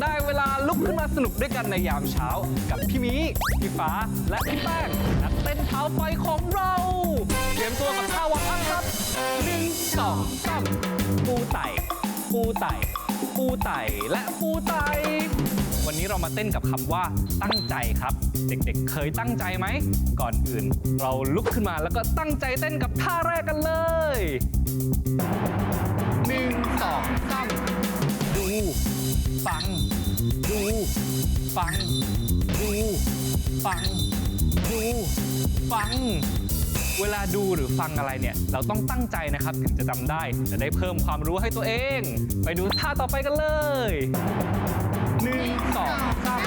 ได้เวลาลุกขึ้นมาสนุกด้วยกันในยามเช้า กับพี่มีพี่ฟ้า และพี่แป้งนักเต้นเท้าไฟของเราเตรียมตัวกับท่าวางอังครับหนึ่งสองสามปูไต่ปูไต่ปูไต่และปูไต่วันนี้เรามาเต้นกับคำว่าตั้งใจครับ เด็กๆ เคยตั้งใจไหม ก่อนอื่น เราลุกขึ้นมาแล้วก็ตั้งใจเต้นกับท่าแรกกันเลย ฟัง ดู ฟัง ดู ฟัง เวลาดูหรือฟังอะไรเนี่ย เราต้องตั้งใจนะครับถึงจะจำได้ จะได้เพิ่มความรู้ให้ตัวเอง ไปดูท่าต่อไปกันเลยหนึ่งสองสาม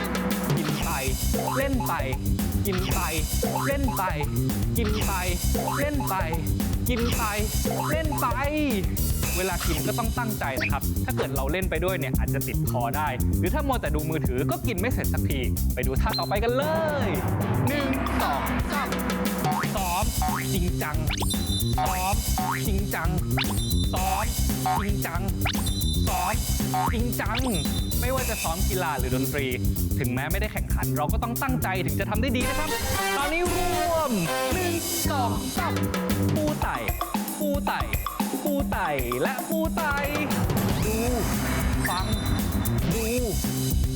กินไป เล่นไป กินไป เล่นไป กินไป เล่นไป กินไป เล่นไป เวลากินก็ต้องตั้งใจนะครับ ถ้าเกิดเราเล่นไปด้วยเนี่ยอาจจะติดคอได้ หรือถ้ามัวแต่ดูมือถือก็กินไม่เสร็จสักที ไปดูท่าต่อไปกันเลยหนึ่งสองสามซ้อมจริงจังซ้อมจริงจังซ้อมจริงจังซ้อมจริงจัง ไม่ว่าจะซ้อมกีฬาหรือดนตรี ถึงแม้ไม่ได้แข่งขัน เราก็ต้องตั้งใจถึงจะทำได้ดีนะครับ ตอนนี้รวมหนึ่งสองสามปูไต่ปูไต่ ปูไต่และปูไต่ดูฟัง ดู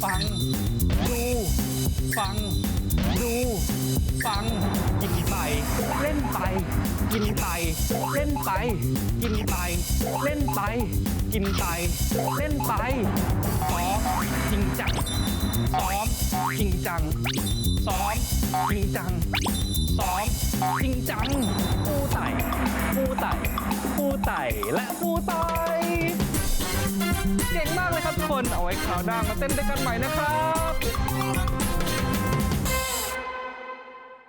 ฟัง ดูฟัง ดูฟังกินไปเล่นไปกินไปเล่นไปกินไปเล่นไปกินไปเล่นไปซ้อมจริงจังซ้อมจริงจังซ้อมจริงจังซ้อมจริงจังปูไต่ไต่ ไต่และปูไต่เก่งมากเลยครับทุกคน เอาไว้คราวหน้ามาเต้นด้วยกันใหม่นะครับ